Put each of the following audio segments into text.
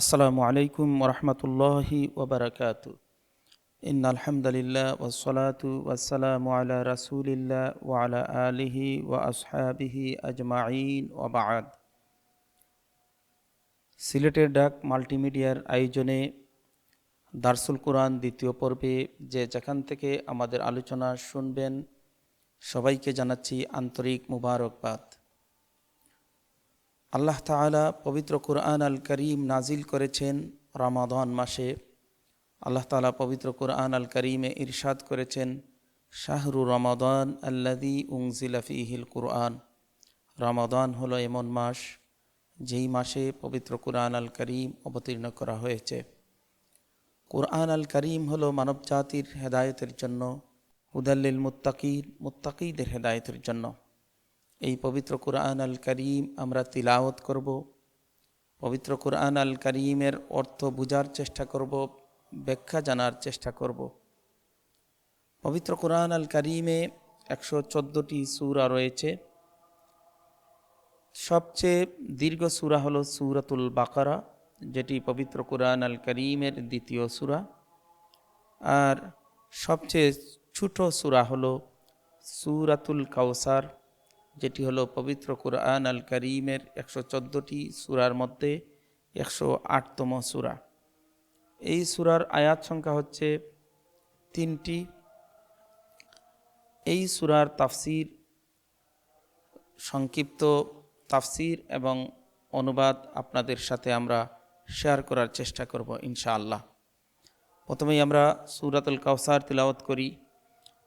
আসসালামু আলাইকুম ওরহমতুল্লাহি ওবরাকাত। ইন আলহামদুলিল্লাহ ওসলাতু ওয়াসালামু আলা রাসুলিল্লাহ ওয়ালা আলিহি ওয়া আসহাবিহি আজমাইন ওবাদ সিলেটের ডাক মাল্টিমিডিয়ার আয়োজনে দারসুল কোরআন দ্বিতীয় পর্বে যে যেখান থেকে আমাদের আলোচনা শুনবেন, সবাইকে জানাচ্ছি আন্তরিক মুবারকবাদ। আল্লাহ তাআলা পবিত্র কুরআন আল করিম নাজিল করেছেন রমাদান মাসে। আল্লাহ তাআলা পবিত্র কুরআন আল করিমে ইরশাদ করেছেন, শাহরু রমাদান আল্লাদি উংজিলা ফিহিল কুরআন। রমাদান হলো এমন মাস যেই মাসে পবিত্র কুরআন আল করিম অবতীর্ণ করা হয়েছে। কুরআন আল করিম হলো মানব জাতির হেদায়তের জন্য হুদাল্লিল মুত্তাকির মুত্তাকিদের হেদায়তের জন্য। এই পবিত্র কুরআন আল করিম আমরা তিলাওয়াত করব। পবিত্র কুরআন আল করিমের অর্থ বোঝার চেষ্টা করব, ব্যাখ্যা জানার চেষ্টা করব। পবিত্র কোরআন আল করিমে একশো চোদ্দোটি সুরা রয়েছে। সবচেয়ে দীর্ঘ সুরা হলো সুরাতুল বাকারা, যেটি পবিত্র কুরআন আল করিমের দ্বিতীয় সুরা। আর সবচেয়ে ছোট সুরা হলো সুরাতুল কাউসার যেটি হলো পবিত্র কুরআন আল করিমের একশো চোদ্দোটি সুরার মধ্যে একশো আটতম সুরা। এই সুরার আয়াত সংখ্যা হচ্ছে তিনটি। এই সুরার তাফসির, সংক্ষিপ্ত তাফসির এবং অনুবাদ আপনাদের সাথে আমরা শেয়ার করার চেষ্টা করব ইনশাআল্লাহ। প্রথমেই আমরা সুরাতুল কাউসার তিলাওয়াত করি।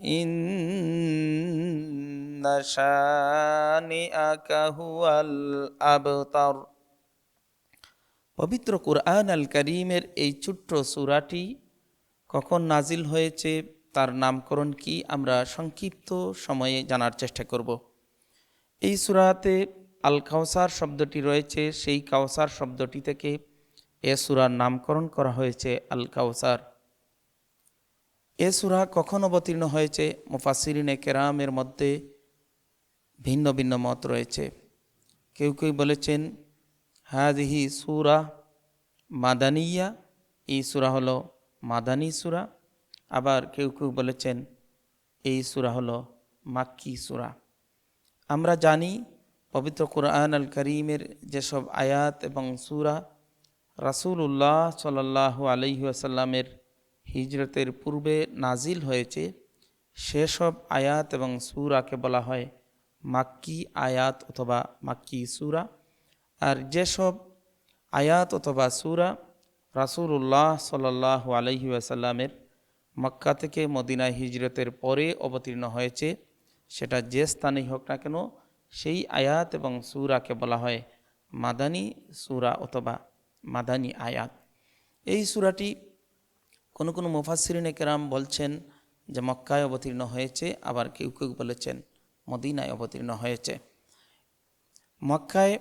إن شانئك هو الأبتر পবিত্র কুরআন আল করিমের এই ছোট্ট সুরাটি কখন নাজিল হয়েছে তার নামকরণ কি আমরা সংক্ষিপ্ত সময়ে জানার চেষ্টা করব এই সুরাতে আল কাউসার শব্দটি রয়েছে সেই কাউসার শব্দটি থেকে এ সুরার নামকরণ করা হয়েছে আল কাউসার এ সুরা কখন অবতীর্ণ হয়েছে? মুফাসিরিনে কেরামের মধ্যে ভিন্ন ভিন্ন মত রয়েছে। কেউ কেউ বলেছেন হাদিহি সুরা মাদানিয়া এই সুরা হলো মাদানি সুরা। আবার কেউ কেউ বলেছেন, এই সুরা হলো মাক্কি সুরা। আমরা জানি, পবিত্র কোরআন আল করিমের যেসব আয়াত এবং সুরা রাসুল উল্লাহ সাল্লাহ আলহি আসাল্লামের হিজরতের পূর্বে নাজিল হয়েছে, সেসব আয়াত এবং সুরাকে বলা হয় মাক্কি আয়াত অথবা মাক্কি সুরা। আর যেসব আয়াত অথবা সুরা রাসুল্লাহ সাল্লাহ আলহি আসাল্লামের মক্কা থেকে মদিনায় হিজরতের পরে অবতীর্ণ হয়েছে, সেটা যে স্থানেই হোক না কেন সেই আয়াত এবং সুরাকে বলা হয় মাদানী সুরা অথবা মাদানী আয়াত। এই সুরাটি কোনো কোনো মুফাসিরিনে কেরাম বলছেন যে মক্কায় অবতীর্ণ হয়েছে, আবার কেউ কেউ বলেছেন মদিনায় অবতীর্ণ হয়েছে। মক্কায়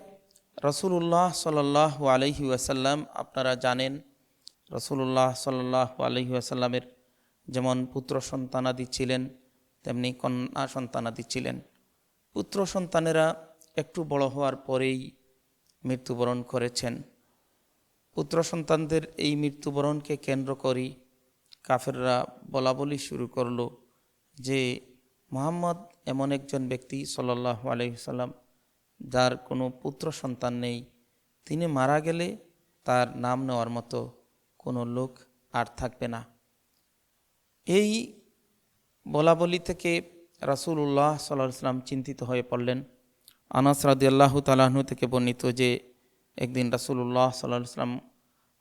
রসুল্লাহ সাল্লাহ আলহি আসাল্লাম আপনারা জানেন রসুল্লাহ সাল্লাহ আলহি আসাল্লামের যেমন পুত্র সন্তানাদি ছিলেন, তেমনি কন্যা সন্তানাদি ছিলেন। পুত্র সন্তানেরা একটু বড় হওয়ার পরেই মৃত্যুবরণ করেছেন। পুত্র সন্তানদের এই মৃত্যুবরণকে কেন্দ্র করি কাফেররা বলা বলি শুরু করল যে, মোহাম্মদ এমন একজন ব্যক্তি সাল্লাহ আলহিসাল্লাম যার কোনো পুত্র সন্তান নেই। তিনি মারা গেলে তার নাম নেওয়ার মতো কোনো লোক আর থাকবে না। এই বলা বলি থেকে রাসুল্লাহ সাল্লাহ সাল্লাম চিন্তিত হয়ে পড়লেন। আনাস আল্লাহ তালাহনু থেকে বর্ণিত যে, একদিন রাসুল্লাহ সাল্লাহ সাল্লাম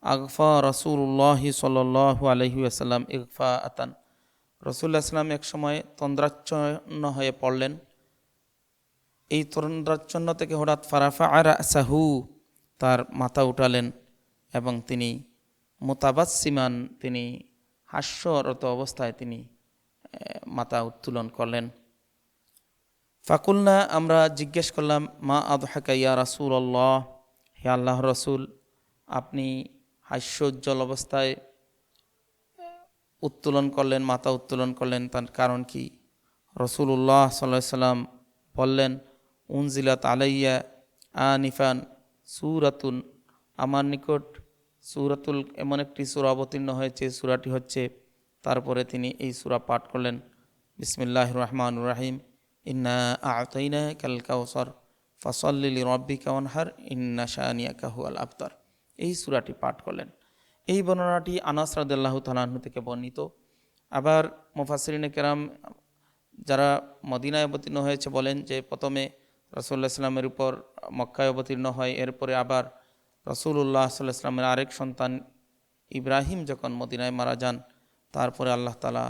আগফা রসুল্লাহ সাল্লাহ আলহি আসাল্লাম ইকফা আতান রসুল্লাহ সাল্লাম এক সময় তন্দ্রাচ্ছন্ন হয়ে পড়লেন। এই তরুণরাচ্ছন্ন থেকে হঠাৎ ফারাফা আর সাহু তার মাথা উঠালেন এবং তিনি মোতাবাসিমান তিনি হাস্যরত অবস্থায় তিনি মাথা উত্তোলন করলেন। ফাকুলনা, আমরা জিজ্ঞেস করলাম, মা আদহাকা ইয়া রাসুল আল্লাহ হে আল্লাহ রসুল, আপনি হাস্যোজ্জ্বল অবস্থায় উত্তোলন করলেন, মাথা উত্তোলন করলেন। তার কারণ কি? রসুল্লাহ সাল্লাহ সাল্লাম বললেন, উনজিলাত আলাইয়া আনিফান সুরাতুন। আমার নিকট সুরাতুল, এমন একটি সুরা অবতীর্ণ হয়েছে, সুরাটি হচ্ছে, তারপরে তিনি এই সুরা পাঠ করলেন বিসমিল্লাহ রহমান রাহিম। ইন্না আতইনা কাল কাউসর ফসল্লিলি রব্বি কাওয়ানহার ইন্না শাহানিয়া কাহু আল আবতার। এই সুরাটি পাঠ করলেন। এই বর্ণনাটি আনাস রাদিল্লাহ তালাহ্ন থেকে বর্ণিত। আবার মুফাসরিন কেরাম যারা মদিনায় অবতীর্ণ হয়েছে বলেন যে প্রথমে রসুল্লাহ ইসলামের উপর মক্কায় অবতীর্ণ হয়, এরপরে আবার রসুল্লাহ সাল্লাহ ইসলামের আরেক সন্তান ইব্রাহিম যখন মদিনায় মারা যান, তারপরে আল্লাহ তালা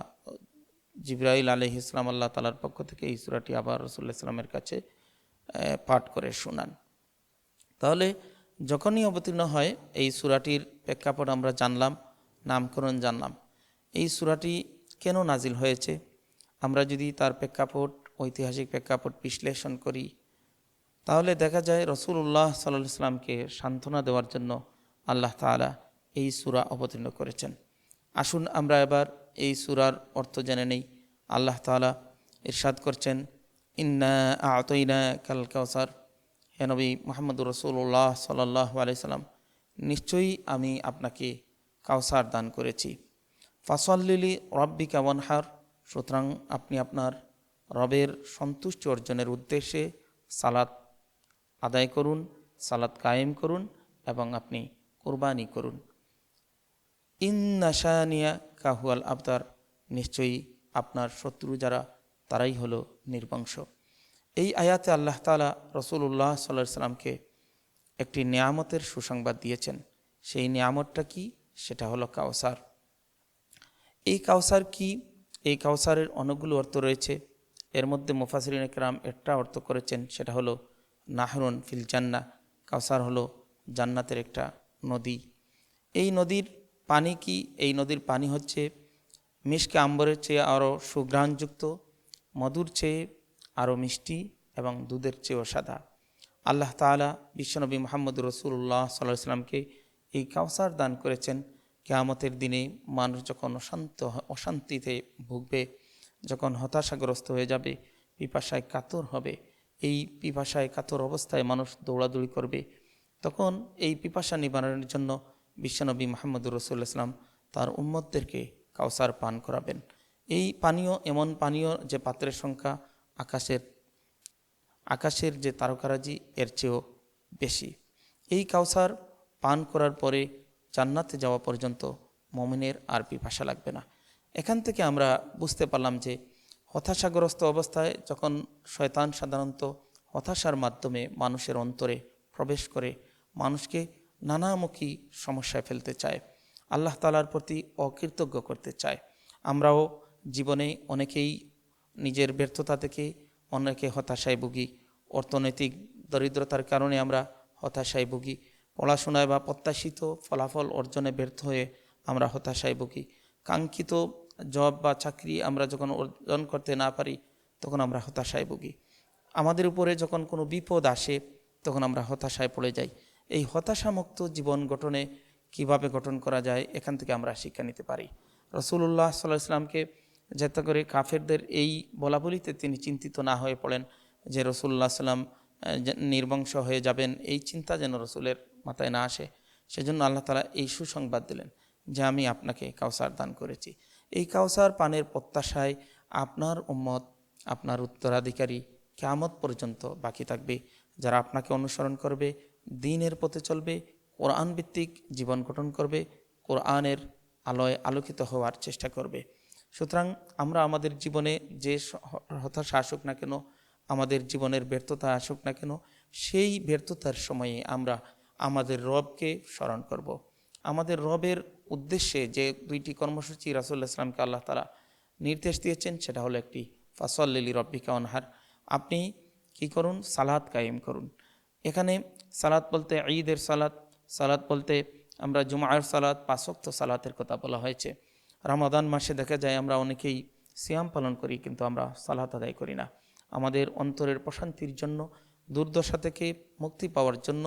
জিব্রাইল আলহ ইসলাম আল্লাহ তালার পক্ষ থেকে এই সুরাটি আবার রসুল্লাহ ইসলামের কাছে পাঠ করে শোনান। তাহলে যখনই অবতীর্ণ হয়, এই সুরাটির প্রেক্ষাপট আমরা জানলাম, নামকরণ জানলাম। এই সুরাটি কেন নাজিল হয়েছে? আমরা যদি তার প্রেক্ষাপট, ঐতিহাসিক প্রেক্ষাপট বিশ্লেষণ করি, তাহলে দেখা যায় রসুল্লাহ সাল্লাহ ইসলামকে সান্ত্বনা দেওয়ার জন্য আল্লাহ তাআলা এই সুরা অবতীর্ণ করেছেন। আসুন আমরা এবার এই সুরার অর্থ জেনে নেই। আল্লাহ তাআলা ইরশাদ করছেন, ইন্না আতইনা কাল কাউসার হে নবী মোহাম্মদ রসুল্লাহ সাল্লাহ আলাইসাল্লাম নিশ্চয়ই আমি আপনাকে কাউসার দান করেছি। ফাসল্লিলি রব্বিকা ওয়ানহার, সুতরাং আপনি আপনার রবের সন্তুষ্টি অর্জনের উদ্দেশ্যে সালাত আদায় করুন, সালাত কায়েম করুন এবং আপনি কোরবানি করুন। ইন্নাশানিয়া কাহুয়াল আবতার নিশ্চয়ই আপনার শত্রু যারা, তারাই হলো নির্বংশ। এই আয়াতে আল্লাহ তালা রসুল্লাহ সাল্লাহ সাল্লামকে একটি নিয়ামতের সুসংবাদ দিয়েছেন। সেই নিয়ামতটা কি? সেটা হলো কাউসার এই কাউসার কি? এই কাউসারের অনেকগুলো অর্থ রয়েছে। এর মধ্যে মুফাসরিন একরাম একটা অর্থ করেছেন, সেটা হলো নাহরুন ফিল জান্না কাউসার হলো জান্নাতের একটা নদী। এই নদীর পানি কি? এই নদীর পানি হচ্ছে মিশকে আম্বরের চেয়ে আরও সুঘ্রাণযুক্ত, মধুর চেয়ে আরও মিষ্টি এবং দুধের চেয়েও সাদা। আল্লাহ তাআলা বিশ্বনবী মোহাম্মদ রসুল্লাহ সাল্লাহ সাল্লামকে এই কাউসার দান করেছেন, কেয়ামতের দিনে মানুষ যখন অশান্ত অশান্তিতে ভুগবে, যখন হতাশাগ্রস্ত হয়ে যাবে, পিপাসায় কাতর হবে, এই পিপাসায় কাতর অবস্থায় মানুষ দৌড়াদৌড়ি করবে, তখন এই পিপাসা নিবারণের জন্য বিশ্বনবী মাহমুদুর রসুল্লাহ ইসলাম তার উম্মতদেরকে কাউসার পান করাবেন। এই পানীয়, এমন পানীয় যে পাত্রের সংখ্যা আকাশের আকাশের যে তারকারাজি, এর চেয়েও বেশি। এই কাউসার পান করার পরে জান্নাতে যাওয়া পর্যন্ত মমিনের আর পিপাসা লাগবে না। এখান থেকে আমরা বুঝতে পারলাম যে হতাশাগ্রস্ত অবস্থায় যখন শয়তান সাধারণত হতাশার মাধ্যমে মানুষের অন্তরে প্রবেশ করে, মানুষকে নানামুখী সমস্যায় ফেলতে চায়, আল্লাহ তালার প্রতি অকৃতজ্ঞ করতে চায়। আমরাও জীবনে অনেকেই নিজের ব্যর্থতা থেকে অনেকে হতাশায় ভুগি। অর্থনৈতিক দরিদ্রতার কারণে আমরা হতাশায় ভুগি। পড়াশোনায় বা প্রত্যাশিত ফলাফল অর্জনে ব্যর্থ হয়ে আমরা হতাশায় ভুগি। কাঙ্ক্ষিত জব বা চাকরি আমরা যখন অর্জন করতে না পারি, তখন আমরা হতাশায় ভুগি। আমাদের উপরে যখন কোনো বিপদ আসে, তখন আমরা হতাশায় পড়ে যাই। এই হতাশামুক্ত জীবন গঠনে কীভাবে গঠন করা যায়, এখান থেকে আমরা শিক্ষা নিতে পারি। রসুল্লাহ সাল্লাহ ইসলামকে যাতে করে কাফেরদের এই বলাবলিতে তিনি চিন্তিত না হয়ে পড়েন যে রসুল্লাহ সাল্লাম নির্বংশ হয়ে যাবেন, এই চিন্তা যেন রসুলের মাথায় না আসে। সেজন্য আল্লাহ তালা এই সুসংবাদ দিলেন যে আমি আপনাকে কাউসার দান করেছি। এই কাউসার পানের প্রত্যাশায় আপনার উম্মত, আপনার উত্তরাধিকারী কেয়ামত পর্যন্ত বাকি থাকবে। যারা আপনাকে অনুসরণ করবে, দিনের পথে চলবে, কোরআন ভিত্তিক জীবন গঠন করবে, কোরআনের আলোয় আলোকিত হওয়ার চেষ্টা করবে। সুতরাং আমরা আমাদের জীবনে যে হতাশা আসুক না কেন, আমাদের জীবনের ব্যর্থতা আসুক না কেন, সেই ব্যর্থতার সময়ে আমরা আমাদের রবকে স্মরণ করব। আমাদের রবের উদ্দেশ্যে যে দুইটি কর্মসূচি রাসুল্লাহ ইসলামকে আল্লাহ তালা নির্দেশ দিয়েছেন, সেটা হলো একটি ফাসল্লিলি রব্বিকা অনহার আপনি কি করুন? সালাদ কায়েম করুন। এখানে সালাত বলতে ঈদের সালাদ সালাদ বলতে আমরা জুমার সালাত পাঁচক্ত সালাতের কথা বলা হয়েছে। রামাদান মাসে দেখা যায় আমরা অনেকেই সিয়াম পালন করি, কিন্তু আমরা সালাত আদায় করি না। আমাদের অন্তরের প্রশান্তির জন্য, দুর্দশা থেকে মুক্তি পাওয়ার জন্য,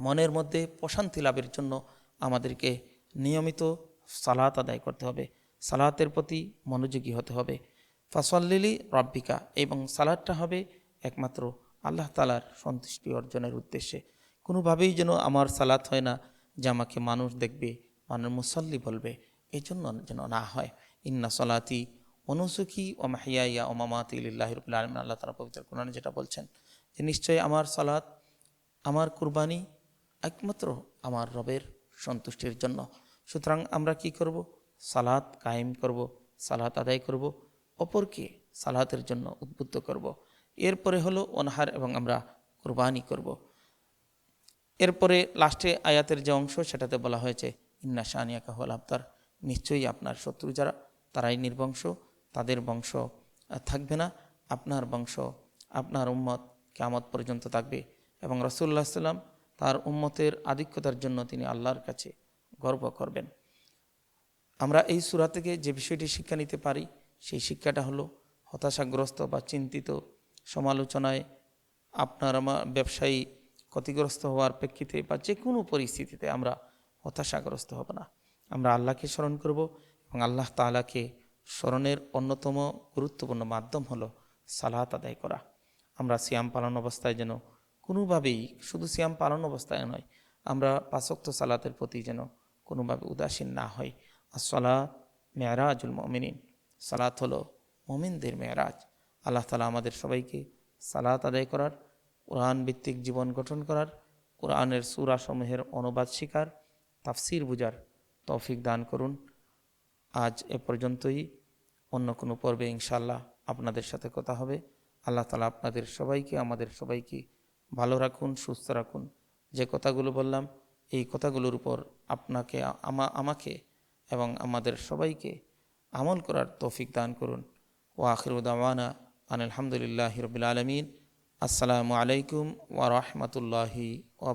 মনের মধ্যে প্রশান্তি লাভের জন্য আমাদেরকে নিয়মিত সালাত আদায় করতে হবে। সালাতের প্রতি মনোযোগী হতে হবে। ফাসল্লিলি রব্বিকা, এবং সালাদটা হবে একমাত্র আল্লাহ তালার সন্তুষ্টি অর্জনের উদ্দেশ্যে। কোনোভাবেই যেন আমার সালাত হয় না যে আমাকে মানুষ দেখবে, মানুষ মুসল্লি বলবে। এই জন্য যেন না হয়। ইন্না সলাতি অনুসুখী ও মাহিয়া ও মামাতি লিল্লাহ রুবুল আলমিন। আল্লাহ তালা পবিত্র কোরআনে যেটা বলছেন যে, নিশ্চয়ই আমার সালাত, আমার কুরবানি একমাত্র আমার রবের সন্তুষ্টির জন্য। সুতরাং আমরা কি করব? সালাত কায়েম করব, সালাত আদায় করব, অপরকে সালাতের জন্য উদ্বুদ্ধ করব। এরপরে হলো অনহার এবং আমরা কুরবানি করব। এরপরে লাস্টে আয়াতের যে অংশ, সেটাতে বলা হয়েছে, ইন্না শানিয়া কাহুল আবতার। নিশ্চয়ই আপনার শত্রু যারা, তারাই নির্বংশ, তাদের বংশ থাকবে না। আপনার বংশ, আপনার উম্মত কেমত পর্যন্ত থাকবে। এবং রসুল্লাহ সাল্লাম তার উম্মতের আধিক্যতার জন্য তিনি আল্লাহর কাছে গর্ব করবেন। আমরা এই সূরা থেকে যে বিষয়টি শিক্ষা নিতে পারি, সেই শিক্ষাটা হলো হতাশাগ্রস্ত বা চিন্তিত সমালোচনায় আপনার আমার ব্যবসায়ী ক্ষতিগ্রস্ত হওয়ার প্রেক্ষিতে বা যে কোনো পরিস্থিতিতে আমরা হতাশাগ্রস্ত হব না। আমরা আল্লাহকে স্মরণ করব এবং আল্লাহ তাআলাকে স্মরণের অন্যতম গুরুত্বপূর্ণ মাধ্যম হলো সালাত আদায় করা। আমরা সিয়াম পালন অবস্থায় যেন কোনোভাবেই, শুধু সিয়াম পালন অবস্থায় নয়, আমরা পাঁচক্ত সালাতের প্রতি যেন কোনোভাবে উদাসীন না হই। আর আসসালাত মেয়ারাজুল মমিনিন। সালাত হলো মমিনদের মেয়ারাজ আল্লাহ তালা আমাদের সবাইকে সালাত আদায় করার, কোরআন ভিত্তিক জীবন গঠন করার, কোরআনের সুরাসমূহের অনুবাদ শিকার, তাফসির বুজার তৌফিক দান করুন। আজ এ পর্যন্তই। অন্য কোনো পর্বে ইনশাল্লাহ আপনাদের সাথে কথা হবে। আল্লাহ তালা আপনাদের সবাইকে, আমাদের সবাইকে ভালো রাখুন, সুস্থ রাখুন। যে কথাগুলো বললাম, এই কথাগুলোর উপর আপনাকে, আমা, আমাকে এবং আমাদের সবাইকে আমল করার তৌফিক দান করুন। ও আখিরুদ্দাওয়ানা আন আলহামদুলিল্লাহ রবিল আলমিন। আসসালামু আলাইকুম ওয়া রাহমাতুল্লাহি ওয়া